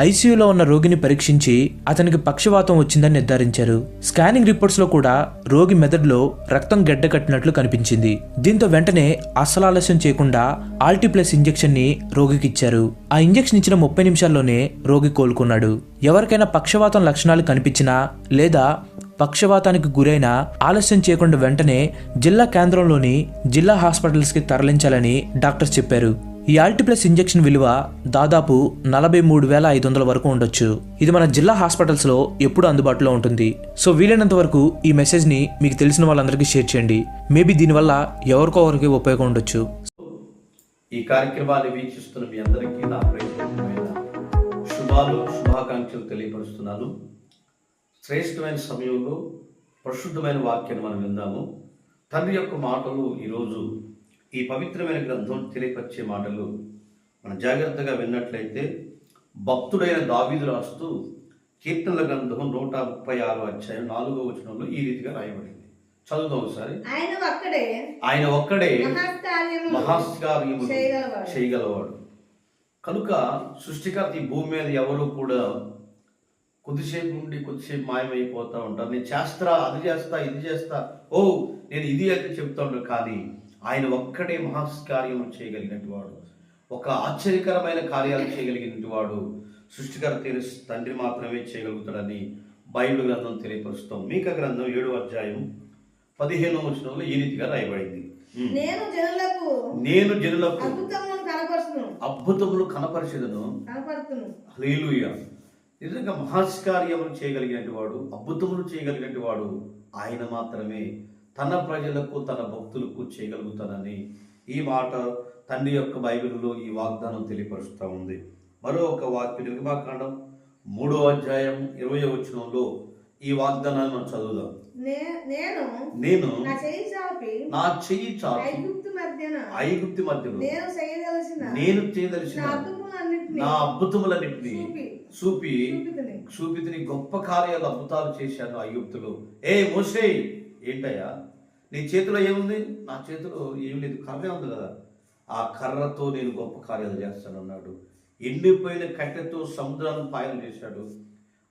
ఐసీయూలో ఉన్న రోగిని పరీక్షించి అతనికి పక్షవాతం వచ్చిందని నిర్ధారించారు. స్కానింగ్ రిపోర్ట్స్లో కూడా రోగి మెదడులో రక్తం గడ్డకట్టినట్లు కనిపించింది. దీంతో వెంటనే అసలు ఆలస్యం చేయకుండా ఆల్టీప్లస్ ఇంజెక్షన్ని రోగికి ఇచ్చారు. ఆ ఇంజెక్షన్ ఇచ్చిన ముప్పై నిమిషాల్లోనే రోగి కోలుకున్నాడు. ఎవరికైనా పక్షవాతం లక్షణాలు కనిపించినా లేదా పక్షవాతానికి గురైన ఆలస్యం చేయకుండా వెంటనే జిల్లా కేంద్రంలోని జిల్లా హాస్పిటల్స్కి తరలించాలని డాక్టర్స్ చెప్పారు. ఈ ఆల్టిప్లస్ ఇంజెక్షన్ విలువ దాదాపు నలభై మూడు వేల ఐదు వందల వరకు ఉండొచ్చు. ఇది మన జిల్లా హాస్పిటల్స్లో ఎప్పుడు అందుబాటులో ఉంటుంది. సో వీలైనంత వరకు ఈ మెసేజ్ని మీకు తెలిసిన వాళ్ళందరికీ షేర్ చేయండి. మేబీ దీనివల్ల ఎవరికో ఒకరికి ఉపయోగం ఉండొచ్చు. ఈ కార్యక్రమాన్ని వీక్షిస్తున్న మీ అందరికీ నా ప్రయత్నమైన శుభాలు శుభాకాంక్షలు తెలియపరుస్తున్నాను. శ్రేష్టమైన సమయంలో పరిశుద్ధమైన వాక్యాన్ని మనం విందాము. తండ్రి యొక్క మాటలు ఈరోజు ఈ పవిత్రమైన గ్రంథం తెలియపరిచే మాటలు మనం జాగ్రత్తగా విన్నట్లయితే భక్తుడైన దావీదు రాస్తూ కీర్తనల గ్రంథం నూట ముప్పై ఆరు అధ్యాయం నాలుగో వచనంలో ఈ రీతిగా రాయబడింది. చదువుదాం ఒకసారి. ఆయన ఒక్కడే ఆయన ఒక్కడే మహత్కార్యములు మహాస్కార్యములు చేయగలవాడు. కనుక సృష్టికర్త ఈ భూమి మీద ఎవరు కూడా కొద్దిసేపు ఉండి కొద్దిసేపు మాయమైపోతూ ఉంటారు. నేను చేస్తా అది చేస్తా ఇది చేస్తా. ఓ నేను ఇది అయితే చెప్తా ఉంటాను కానీ ఆయన ఒక్కడే మహాస్కార్యం చేయగలిగినట్టు వాడు. ఒక ఆశ్చర్యకరమైన కార్యాలు చేయగలిగినట్టు వాడు. సృష్టికర్త తండ్రి మాత్రమే చేయగలుగుతాడని బైబిల్ గ్రంథం తెలియపరుస్తాం. మీక గ్రంథం ఏడు అధ్యాయం పదిహేనో వచనంలో ఈ రీతిగా రాయబడింది. నేను జనులకు నేను జనులకు అద్భుతములు కనపరిచేదను. నిజంగా మహాస్కార్యములు చేయగలిగినటువంటి వాడు అద్భుతములు చేయగలిగినటువంటి వాడు ఆయన మాత్రమే. తన ప్రజలకు తన భక్తులకు చేయగలుగుతానని ఈ మాట తండ్రి యొక్క బైబిల్లో ఈ వాగ్దానం తెలియపరుస్తూ ఉంది. మరో ఒక వాక్య నిర్మాకాండం మూడో అధ్యాయం ఇరవై వచనంలో ఈ వాగ్దానాన్ని మనం చదువుదాం. నేను నేను నా చేయి చాపి నా చెయ్యి చాచి ఐగుప్తు మధ్యన ఐగుప్తి నేను చేయదలసిన నేను నా అద్భుతములన్నింటినీ చూపి చూపి చూపితిని. గొప్ప కార్యాలు అద్భుతాలు చేశాను అయ్యుప్తులు ఏ మోసే ఏంటయ్యా? నీ చేతిలో ఏముంది? నా చేతిలో ఏం లేదు కర్రే ఉంది కదా. ఆ కర్రతో నేను గొప్ప కార్యాలు చేస్తాను అన్నాడు ఎండిపోయిన కట్టెతో సముద్రాన్ని పాయలు చేశాడు.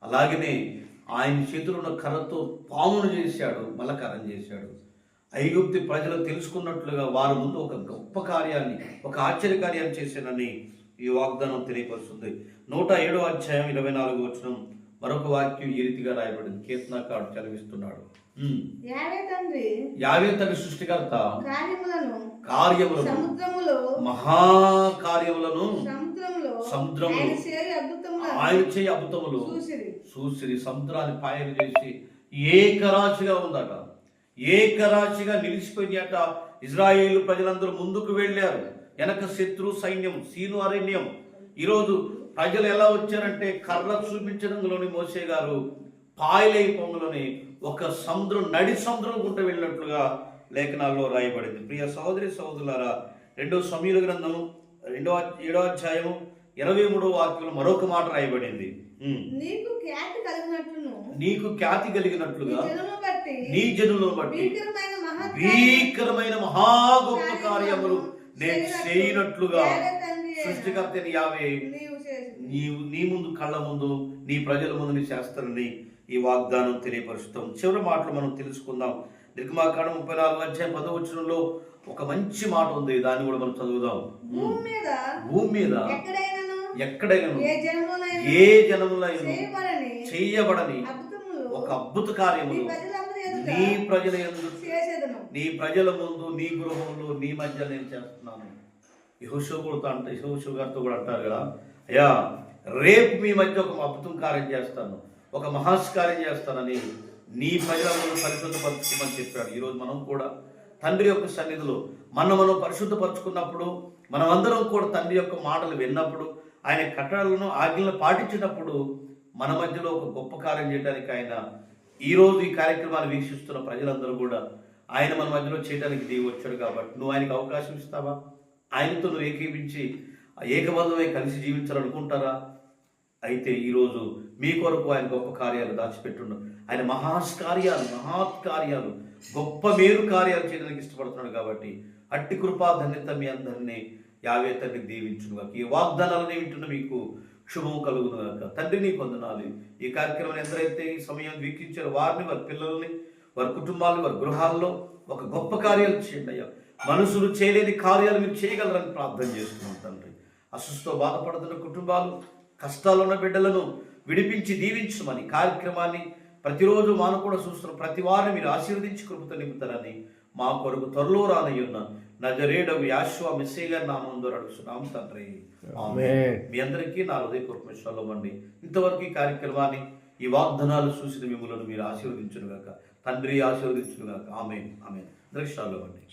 అలాగనే ఆయన చేతిలో ఉన్న కర్రతో పామును చేశాడు మలకరం చేశాడు. ఐగుప్తి ప్రజలు తెలుసుకున్నట్లుగా వారి ముందు ఒక గొప్ప కార్యాన్ని ఒక ఆశ్చర్య కార్యాన్ని చేశానని ఈ వాగ్దానం తెలియపరుస్తుంది. నూట ఏడో అధ్యాయం ఇరవై నాలుగు వచ్చిన మరొక వాక్యం ఈ రీతిగా రాయబడింది. కీర్తనకాడు చదివిస్తున్నాడు. యావే తండ్రి. యావే తన సృష్టికర్త. కార్యములను. కార్యములను. సముద్రములో. మహాకార్యములను. సముద్రములో. సముద్రములో. ఆయన చేయి అద్భుతములను ఆయన చేయి అద్భుతములు. చూసిరి. సముద్రాన్ని పాయలు చేసి ఏకరాశిగా ఉందట. ఏకరాశిగా నిలిచిపోయినట ఇజ్రాయేలు ప్రజలందరూ ముందుకు వెళ్ళారు. వెనక శత్రు సైన్యం సీను అరణ్యం. ఈరోజు ప్రజలు ఎలా వచ్చారంటే కర్ర చూపించడంలోని మోసే గారు పాయలై పొంగులోని ఒక సముద్రం నడి సముద్రం గుంట వెళ్ళినట్లుగా లేఖనాల్లో రాయబడింది ప్రియ సహోదరి సహోదరులారా రెండో సమీల గ్రంథము రెండో ఏడో అధ్యాయము ఇరవై మూడో వాక్యంలో మరొక మాట రాయబడింది. నీకు ఖ్యాతి కలిగినట్లును నీకు ఖ్యాతి నీ కలిగినట్లుగా నీ జనులను బట్టి భీకరమైన మహా గొప్ప కార్యములు నేను చేయనట్లుగా యావే తండ్రి అయిన సృష్టికర్త యావే నీవు. నీవు నీ ముందు కళ్ళ ముందు నీ ప్రజల ముందు నీ ఈ వాగ్దానం తెలియపరుస్తాం చివరి మాటలు మనం తెలుసుకుందాం. నిర్గమాకాండం ముప్పై నాలుగు అధ్యాయం పదవచనంలో ఒక మంచి మాట ఉంది. దాన్ని కూడా మనం చదువుదాం. భూమి మీద భూమి మీద ఎక్కడైనాను? ఎక్కడైనా ఏ జనములైనా చేయబడని ఒక అద్భుత కార్యములు. నీ ప్రజల నీ ప్రజల ముందు నీ గృహంలో నీ మధ్య నేను చేస్తున్నాను. యహోషో కూడా అంట యహోషో గారితో కూడా అంటారు కదా. అయ్యా రేపు మీ మధ్య ఒక అద్భుతం కార్యం చేస్తాను. ఒక మహాస్కార్యం చేస్తానని నీ ప్రజలను పరిశుద్ధపరచుకోమని చెప్పాడు. ఈరోజు మనం కూడా తండ్రి యొక్క సన్నిధిలో మనం మనం పరిశుద్ధపరచుకున్నప్పుడు మనమందరం కూడా తండ్రి యొక్క మాటలు విన్నప్పుడు ఆయన కట్టడలను ఆజ్ఞలను పాటించినప్పుడు మన మధ్యలో ఒక గొప్ప కార్యం చేయడానికి ఆయన ఈరోజు ఈ కార్యక్రమాన్ని వీక్షిస్తున్న ప్రజలందరూ కూడా ఆయన మన మధ్యలో చేయడానికి దిగి వచ్చాడు కాబట్టి నువ్వు ఆయనకు అవకాశం ఇస్తావా? ఆయనతో నువ్వు ఏకీపించి ఏకబంధమై కలిసి జీవించాలనుకుంటారా? అయితే ఈరోజు మీ కొరకు ఆయన గొప్ప కార్యాలు దాచిపెట్టున్నాడు ఆయన మహాస్కార్యాలు మహాత్కార్యాలు గొప్ప మేలు కార్యాలు చేయడానికి ఇష్టపడుతున్నాడు కాబట్టి అట్టి కృపా ధన్యత మీ అందరినీ యావే తండ్రి దీవించును ఈ వాగ్దానాలని వింటున్న మీకు శుభం కలుగును గాక తండ్రి పొందనాలి ఈ కార్యక్రమాన్ని ఎందరైతే ఈ సమయం వీక్షించారో వారిని వారి పిల్లల్ని వారి కుటుంబాలను వారి గృహాల్లో ఒక గొప్ప కార్యాలు చేయండి అయ్యా. మనుషులు చేయలేని కార్యాలు మీరు చేయగలరని ప్రార్థన చేస్తున్నాం తండ్రి. అసుస్తో బాధపడుతున్న కుటుంబాలు కష్టాలు ఉన్న బిడ్డలను విడిపించి దీవించమని కార్యక్రమాన్ని ప్రతిరోజు మాను కూడా చూస్తున్న ప్రతి వారిని మీరు ఆశీర్వదించి కృపతో నింపుతారని మా కొరకు త్వరలో రానయ్యున్న నజరేడవు యాశ్వ మెస్సే గారి నామం ద్వారా అడుగుతున్నాం తండ్రి. మీ అందరికీ నా హృదయపూర్వక అండి. ఇంతవరకు ఈ కార్యక్రమాన్ని ఈ వాగ్దానాలు చూసిన మిమ్మల్ని మీరు ఆశీర్వదించును గాక తండ్రి ఆశీర్వదించును గాక ఆమె ఆమె దృశ్యాల్లో అండి.